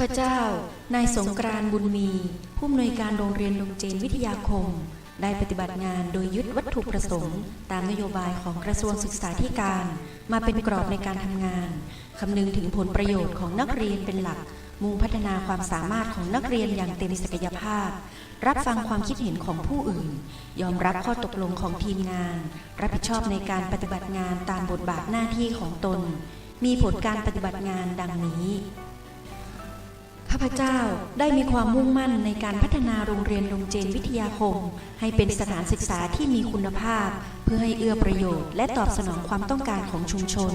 พเจ้า นายสงกรานบุญมี ผู้อำนวยการโรงเรียนดงเจนวิทยาคม ได้ปฏิบัติงานโดยยึดวัตถุประสงค์ ตามนโยบายของกระทรวงศึกษาธิการ มาเป็นกรอบในการทำงาน คำนึงถึงผลประโยชน์ของนักเรียนเป็นหลัก มุ่งพัฒนาความสามารถของนักเรียนอย่างเต็มศักยภาพ รับฟังความคิดเห็นของผู้อื่น ยอมรับข้อตกลงของทีมงาน รับผิดชอบในการปฏิบัติงานตามบทบาทหน้าที่ของตน มีผลการปฏิบัติงานดังนี้ ข้าพเจ้าได้มีความมุ่งมั่นในการพัฒนาโรงเรียนโรงเจนวิทยาคม ให้เป็นสถานศึกษาที่มีคุณภาพ เพื่อให้เอื้อประโยชน์ และตอบสนองความต้องการของชุมชน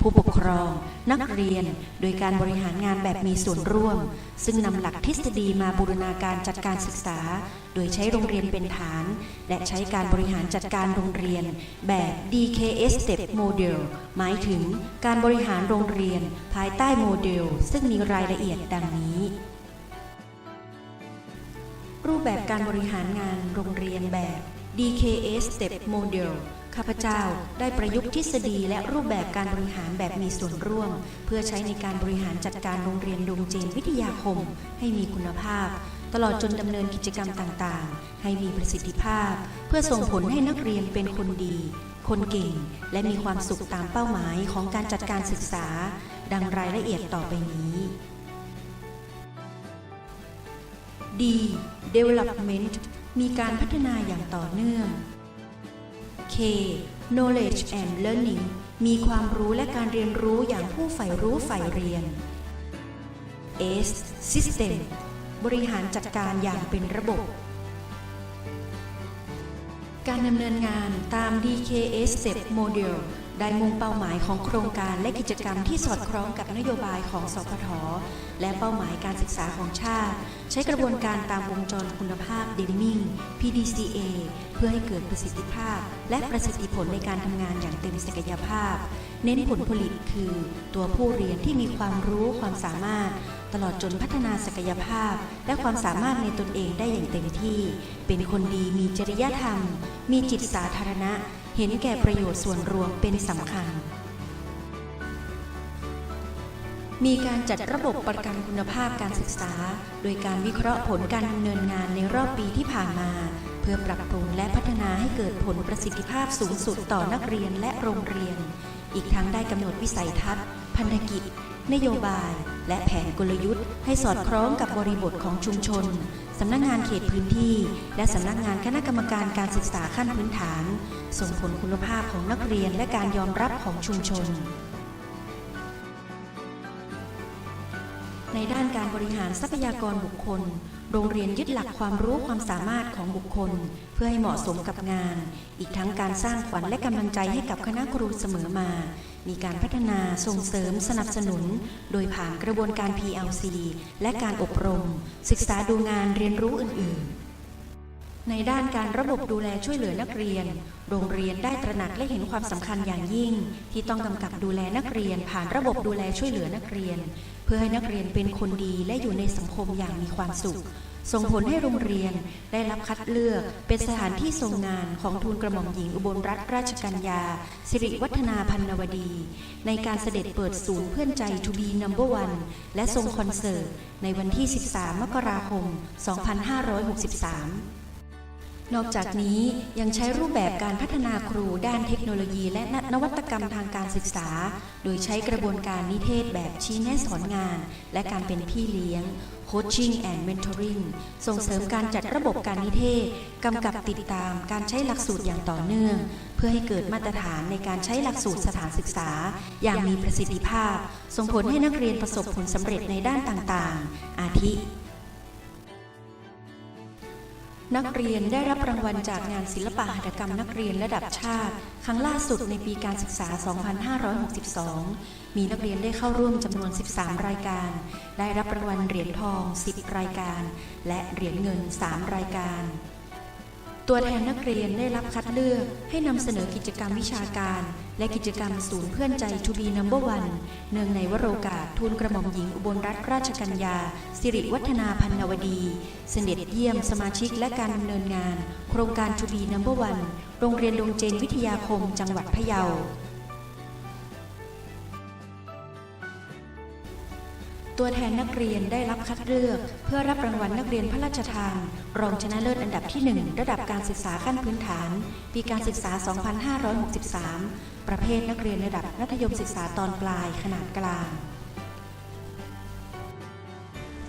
ผู้ปกครอง นักเรียน โดยการบริหารงานแบบมีส่วนร่วม ซึ่งนำหลักทฤษฎีมาบูรณาการจัดการศึกษา โดยใช้โรงเรียนเป็นฐาน และใช้การบริหารจัดการโรงเรียนแบบ DKS Step Model หมายถึงการบริหารโรงเรียนภายใต้โมเดล ซึ่งมีรายละเอียดดังนี้ รูปแบบการบริหารงานโรงเรียนแบบ DKS Step Model ข้าพเจ้าได้ประยุกต์ทฤษฎีและรูปแบบการบริหารแบบมีส่วนร่วม เพื่อใช้ในการบริหารจัดการโรงเรียนดงเจนวิทยาคม ให้มีคุณภาพ ตลอดจนดำเนินกิจกรรมต่างๆ ให้มีประสิทธิภาพ เพื่อส่งผลให้นักเรียนเป็นคนดี คนเก่ง และมีความสุขตามเป้าหมายของการจัดการศึกษา ดังรายละเอียดต่อไปนี้ D Development มีการพัฒนาอย่างต่อเนื่อง K Knowledge and Learning มีความรู้และการเรียนรู้อย่างผู้ใฝ่รู้ใฝ่เรียน S System บริหารจัดการอย่างเป็นระบบ การดำเนินงานตาม DKS Step Model ได้มุ่งเป้าหมายของโครงการและกิจกรรมที่สอดคล้องกับนโยบายของสพทและเป้าหมายการศึกษาของชาติ ใช้กระบวนการตามวงจรคุณภาพ Deming PDCA เพื่อให้เกิดประสิทธิภาพ และประสิทธิผลในการทำงานอย่างเต็มศักยภาพ เน้นผลผลิตคือตัวผู้เรียนที่มีความรู้ความสามารถ ตลอดจนพัฒนาศักยภาพ และความสามารถในตนเองได้อย่างเต็มที่ เป็นคนดีมีจริยธรรม มีจิตสาธารณะ เห็นแก่ประโยชน์ส่วนรวมเป็นสำคัญ มีการจัดระบบประกันคุณภาพการศึกษา โดยการวิเคราะห์ผลการดำเนินงานในรอบปีที่ผ่านมา เพื่อปรับปรุงและพัฒนาให้เกิดผลประสิทธิภาพสูงสุดต่อนักเรียนและโรงเรียน อีกทั้งได้กำหนดวิสัยทัศน์พันธกิจ นโยบาย และแผนกลยุทธ์ให้สอดคล้องกับบริบทของชุมชน สำนักงงานเขตพื้นที่ และสำนักงงานคณะกรรมการการศึกษาขั้นพื้นฐาน ส่งผลคุณภาพของนักเรียนและการยอมรับของชุมชนในด้านการบริหารทรัพยากรบุคคล โรงเรียนยึดหลักความรู้ความสามารถของบุคคล เพื่อให้เหมาะสมกับงาน อีกทั้งการสร้างขวัญและกำลังใจให้กับคณะครูเสมอมา มีการพัฒนาส่งเสริมสนับสนุน โดยผ่านกระบวนการ PLC และการอบรม ศึกษาดูงานเรียนรู้อื่น ๆ ในด้านการระบบดูแลช่วยเหลือนักเรียน โรงเรียนได้ตระหนักและเห็นความสำคัญอย่างยิ่ง ที่ต้องกำกับดูแลนักเรียน ผ่านระบบดูแลช่วยเหลือนักเรียน เพื่อให้นักเรียนเป็นคนดีและอยู่ในสังคมอย่างมีความสุข ส่งผลให้โรงเรียนได้รับคัดเลือก เป็นสถานที่ทรงงานของทูลกระหม่อมหญิงอุบลรัตนราชกัญญา สิริวัฒนาพันนวดี ในการเสด็จเปิดศูนย์เพื่อนใจทูบีนัมเบอร์วันและทรงคอนเสิร์ตในวันที่ 13 มกราคม 2563 นอกจากนี้ยังใช้รูปแบบการพัฒนาครูด้านเทคโนโลยีและนวัตกรรมทางการศึกษา โดยใช้กระบวนการนิเทศแบบชี้แนะสอนงาน และการเป็นพี่เลี้ยง Coaching and Mentoring ส่งเสริมการจัดระบบการนิเทศ กำกับติดตามการใช้หลักสูตรอย่างต่อเนื่อง เพื่อให้เกิดมาตรฐานในการใช้หลักสูตรสถานศึกษา อย่างมีประสิทธิภาพ ส่งผลให้นักเรียนประสบผลสำเร็จในด้านต่างๆ อาทิ นักเรียนได้รับรางวัลจากงานศิลปะหัตถกรรมนักเรียนระดับชาติ ครั้งล่าสุดในปีการศึกษา 2562 มีนักเรียนได้เข้าร่วมจำนวน 13 รายการ ได้รับรางวัลเหรียญทอง 10 รายการ และเหรียญเงิน 3 รายการ ตัวแทนนักเรียนได้รับคัดเลือกให้นำเสนอกิจกรรมวิชาการ และกิจกรรมศูนย์เพื่อนใจทูบีนัมเบอร์วันเนื่องในวโรกาสทูลกระหม่อมหญิงอุบลรัตนราชกัญญา สิริวัฒนาพันนวดี เสด็จเยี่ยมสมาชิกและการดำเนินงาน โครงการทูบีนัมเบอร์วันโรงเรียนดงเจนวิทยาคมจังหวัดพะเยา ตัวแทนนักเรียนได้รับคัดเลือก เพื่อรับรางวัลนักเรียนพระราชทาน รองชนะเลิศอันดับที่ 1 ระดับการศึกษาขั้นพื้นฐาน ปีการศึกษา 2563 ประเภทนักเรียนระดับมัธยมศึกษาตอนปลายขนาดกลาง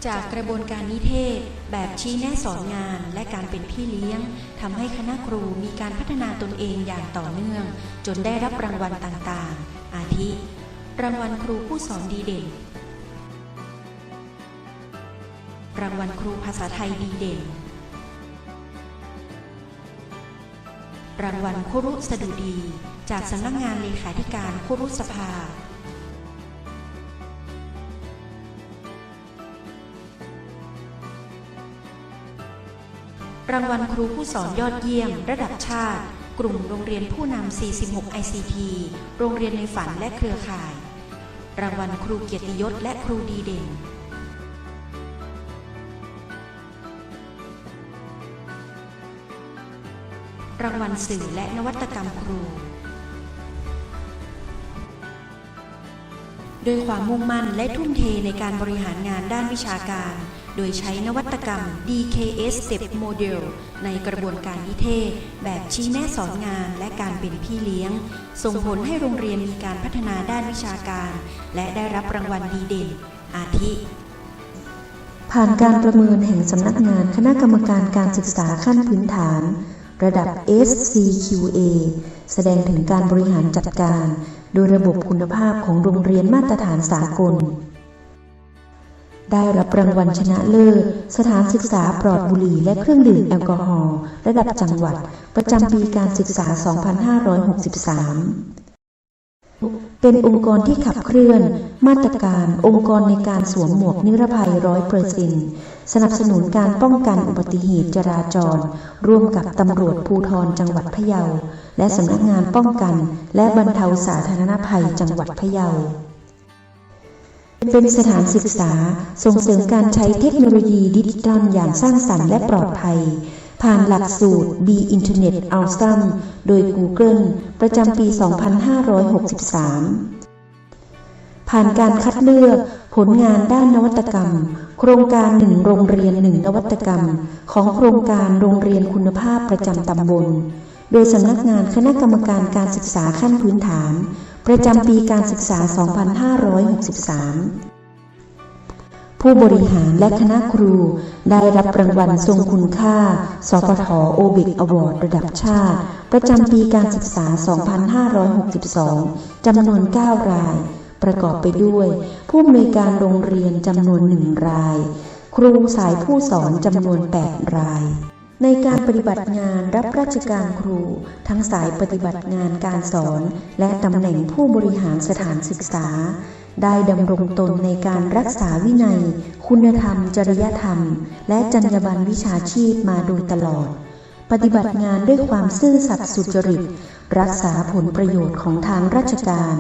จากกระบวนการนิเทศ แบบชี้แนะสอนงานและการเป็นพี่เลี้ยงทำให้คณะครูมีการพัฒนาตนเองอย่างต่อเนื่อง จนได้รับรางวัลต่างๆ อาทิรางวัลครูผู้สอนดีเด่น รางวัลครูภาษาไทยดีเด่น รางวัลครุสดุดี จากสำนักงานเลขาธิการครุสภา รางวัลครูผู้สอนยอดเยี่ยม ระดับชาติ กลุ่มโรงเรียนผู้นำ 46 ICT โรงเรียนในฝันและเครือข่าย รางวัลครูเกียรติยศและครูดีเด่น รางวัลสื่อและนวัตกรรมครูด้วยความมุ่งมั่นและทุ่มเทในการบริหารงานด้านวิชาการ โดยใช้นวัตกรรม DKS Step Model ในกระบวนการนิเทศ แบบชี้แนะสอนงานและการเป็นพี่เลี้ยง ส่งผลให้โรงเรียนมีการพัฒนาด้านวิชาการ และได้รับรางวัลดีเด่น อาทิผ่านการประเมินแห่งสำนักงานคณะกรรมการการศึกษาขั้นพื้นฐาน ระดับ SCQA แสดงถึงการบริหารจัดการ โดยระบบคุณภาพของโรงเรียนมาตรฐานสากล ได้รับรางวัลชนะเลิศ สถานศึกษาปลอดบุหรี่และเครื่องดื่มแอลกอฮอล์ระดับจังหวัด ประจำปีการศึกษา 2563 เป็นองค์กรที่ขับเคลื่อน มาตรการ องค์กรในการสวมหมวกนิรภัยร้อยเปอร์เซ็นสนับสนุนการป้องกันอุบัติเหตุจราจร ร่วมกับตำรวจภูธรจังหวัดพะเยา และสำนักงานป้องกัน และบรรเทาสาธารณภัยจังหวัดพะเยาเป็นสถานศึกษาส่งเสริมการใช้เทคโนโลยีดิจิทัลอย่างสร้างสรรค์และปลอดภัย ผ่านหลักสูตร B Internet Awesome โดย Google ประจำปี 2563 ผ่านการคัดเลือกผลงานด้านนวัตกรรม โครงการหนึ่งโรงเรียนหนึ่งนวัตกรรม ของโครงการโรงเรียนคุณภาพประจำตำบล โดยสำนักงานคณะกรรมการการศึกษาขั้นพื้นฐาน ประจำปีการศึกษา 2563 ผู้บริหารและคณะครูได้รับรางวัลทรงคุณค่าสปทโอเบกอวอร์ดระดับชาติ ประจำปีการศึกษา 2562 จำนวน 9 ราย ประกอบไปด้วย ผู้อำนวยการโรงเรียนจำนวน1ราย ครูสายผู้สอนจำนวน 8 รายในการปฏิบัติงานรับราชการครู ทั้งสายปฏิบัติงานการสอน และตำแหน่งผู้บริหารสถานศึกษา ได้ดำรงตนในการรักษาวินัย คุณธรรม จริยธรรม และจรรยาบรรณวิชาชีพมาโดยตลอด ปฏิบัติงานด้วยความซื่อสัตย์สุจริต รักษาผลประโยชน์ของทางราชการ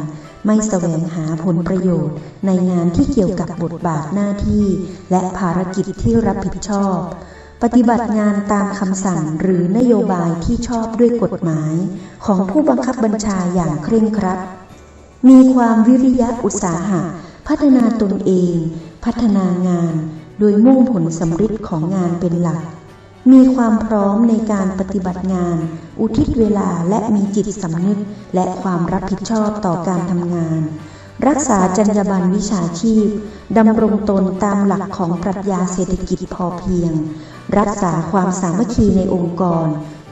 ไม่แสวงหาผลประโยชน์ในงานที่เกี่ยวกับบทบาทหน้าที่ และภารกิจที่รับผิดชอบ ปฏิบัติงานตามคำสั่งหรือนโยบายที่ชอบด้วยกฎหมาย ของผู้บังคับบัญชาอย่างเคร่งครัด มีความวิริยะอุตสาหะ พัฒนาตนเอง พัฒนางาน โดยมุ่งผลสำฤทธิ์ของงานเป็นหลัก มีความพร้อมในการปฏิบัติงาน อุทิศเวลาและมีจิตสำนึก และความรับผิดชอบต่อการทำงาน รักษาจรรยาบรรณวิชาชีพดำรงตนตามหลักของปรัชญาเศรษฐกิจพอเพียง รักษาความสามัคคีในองค์กร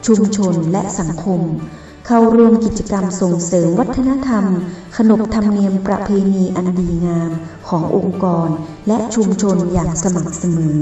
ชุมชนและสังคม เข้าร่วมกิจกรรมส่งเสริมวัฒนธรรม ขนบธรรมเนียมประเพณีอันดีงามขององค์กร และชุมชนอย่างสม่ำเสมอ